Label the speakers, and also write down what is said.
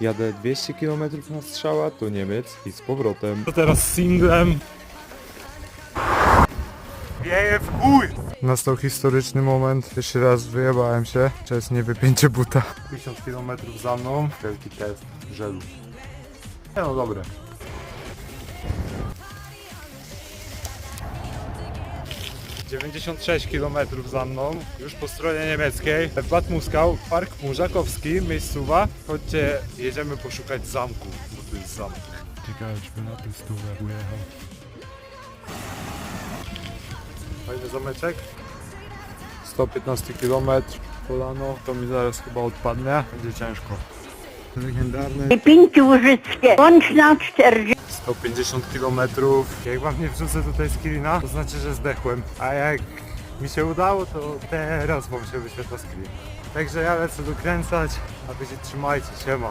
Speaker 1: Jadę 200 km na strzała do Niemiec i z powrotem.
Speaker 2: To teraz singlem. Wieje w chuj!
Speaker 3: Nastał historyczny moment. Jeszcze raz wyjebałem się. Czas nie wypięcie buta. 50 km za mną. Wielki test żelu. Nie no dobre.
Speaker 2: ...96 km za mną, już po stronie niemieckiej. Bad Muskał, Park Murzakowski, miejscowa. Chodźcie, jedziemy poszukać zamku, bo tu jest zamek.
Speaker 3: Ciekawe, czy by na tym stówę ujechał. Fajny zameczek. 115 km. Polano. To mi zaraz chyba odpadnie. Będzie ciężko. Legendarny.
Speaker 4: Pięciu Łużyckie, łączna 40.
Speaker 3: 150 km.
Speaker 2: Jak wam nie wrzucę tutaj screena, to znaczy, że zdechłem. A jak mi się udało, to teraz wam się wyświetla screen. Także ja lecę dokręcać, a wy się trzymajcie, siema.